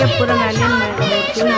సోమేశ్వరా శాంతేశ్వరా ಹಿಂಗೆ ಪೂರ ಮ್ಯಾಲಿನ ಮೂರ್ತಿನ